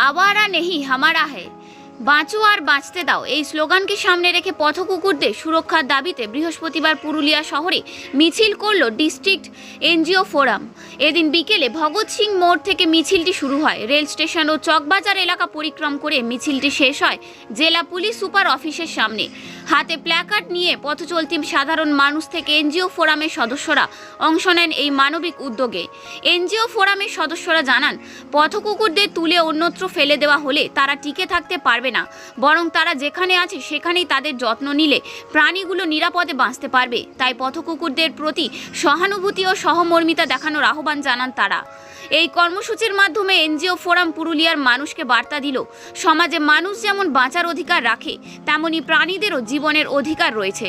आवारा नहीं हमारा है। বাঁচো আর বাঁচতে দাও। এই স্লোগানকে সামনে রেখে পথকুকুরদের সুরক্ষার দাবিতে বৃহস্পতিবার পুরুলিয়া শহরে মিছিল করল ডিস্ট্রিক্ট এনজিও ফোরাম। এদিন বিকেলে ভগৎ সিং মোড় থেকে মিছিলটি শুরু হয়। রেল স্টেশন ও চকবাজার এলাকা পরিক্রম করে মিছিলটি শেষ হয় জেলা পুলিশ সুপার অফিসের সামনে। হাতে প্ল্যাকার্ড নিয়ে পথ চলতি সাধারণ মানুষ থেকে এনজিও ফোরামের সদস্যরা অংশ নেন এই মানবিক উদ্যোগে। এনজিও ফোরামের সদস্যরা জানান পথ কুকুরদের তুলে অন্যত্র ফেলে দেওয়া হলে তারা টিকে থাকতে পারবে না। বরং তারা যেখানে আছে সেখানেই তাদের যত্ন নিলে প্রাণীগুলো নিরাপদে বাঁচতে পারবে। তাই পথকুকুরদের প্রতি সহানুভূতি ও সহমর্মিতা দেখানোর আহ্বান জানান তারা। এই কর্মসূচির মাধ্যমে এনজিও ফোরাম পুরুলিয়ার মানুষকে বার্তা দিল, সমাজে মানুষ যেমন বাঁচার অধিকার রাখে, তেমনি প্রাণীদেরও জীবনের অধিকার রয়েছে।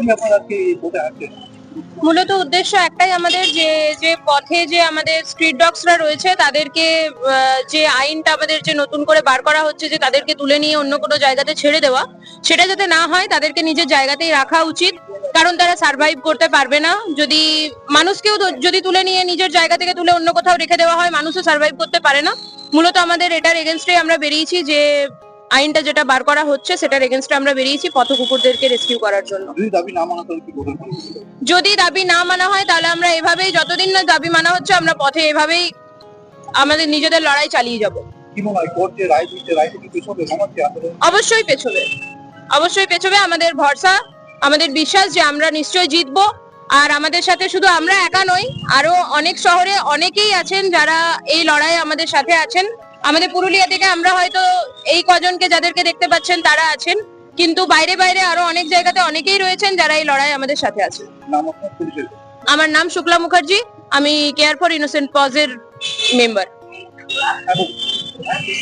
নিয়ে আপনারা কি বলতে মূলত উদ্দেশ্য একটাই আমাদের যে যে পথে যে আমাদের স্ট্রিট ডগসরা রয়েছে, তাদেরকে যে আইনটা আমাদের যে নতুন করে বার করা হচ্ছে, যে তাদেরকে তুলে নিয়ে অন্য কোনো জায়গাতে ছেড়ে দেওয়া, সেটা যাতে না হয়, তাদেরকে নিজের জায়গাতেই রাখা উচিত। কারণ তারা সার্ভাইভ করতে পারবে না। যদি মানুষকেও যদি তুলে নিয়ে নিজের জায়গা থেকে তুলে অন্য কোথাও রেখে দেওয়া হয়, মানুষও সার্ভাইভ করতে পারে না। মূলত আমাদের এটার এগেনস্টে আমরা বেরিয়েছি যে আইনটা যেটা বার করা হচ্ছে সেটার এগেনস্টে আমরা বেরিয়েছি পথ কুকুরদেরকে রেস্কিউ করার জন্য। যদি দাবি না মানা হয় তাহলে আমরা এভাবেই যতদিন না দাবি মানা হচ্ছে আমরা পথে এভাবেই আমাদের নিজেদের লড়াই চালিয়ে যাব। অবশ্যই পেছবে। অবশ্যই পেছবে আমাদের ভরসা আমাদের বিশ্বাস যে আমরা নিশ্চয়ই জিতবো। আর আমাদের সাথে শুধু আমরা একা নই আরও অনেক শহরে অনেকেই আছেন যারা এই লড়াইয়ে আমাদের সাথে আছেন। আমাদের পুরুলিয়া থেকে আমরা হয়তো এই কজনকে যাদেরকে দেখতে পাচ্ছেন, তারা আছেন। কিন্তু বাইরে বাইরে আরও অনেক জায়গাতে অনেকেই রয়েছেন যারা এই লড়াই আমাদের সাথে আছেন। আমার নাম শুক্লা মুখার্জি, আমি কেয়ার ফর ইনোসেন্ট পজের মেম্বার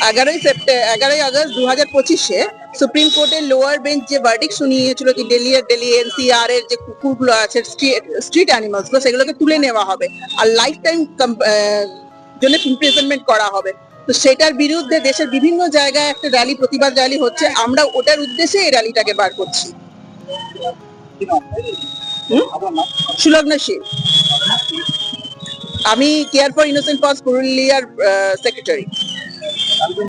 এগারোই সেপ্টেম্বর এগারোই আগস্ট দু হাজার পঁচিশে সুপ্রিম কোর্টের লোয়ার বেঞ্চ যে ভার্ডিক শুনিয়েছিল কি ডেলি ডেলি এনসিআর এর যে কুকুরগুলো আছে স্ট্রিট অ্যানিমালসগুলো, সেগুলোকে তুলে নেওয়া হবে। আর লাইফ টাইম জন্য ইমপ্রিজনমেন্ট করা হবে। তো সেটার বিরুদ্ধে দেশের বিভিন্ন জায়গায় একটা র্যালি প্রতিবাদ র্যালি হচ্ছে। আমরা ওটার উদ্দেশ্যে এই র্যালিটাকে বার করছি। সুলগ্না আমি কেয়ার ফর ইনোসেন্ট পজ পুরুলিয়ার সেক্রেটারি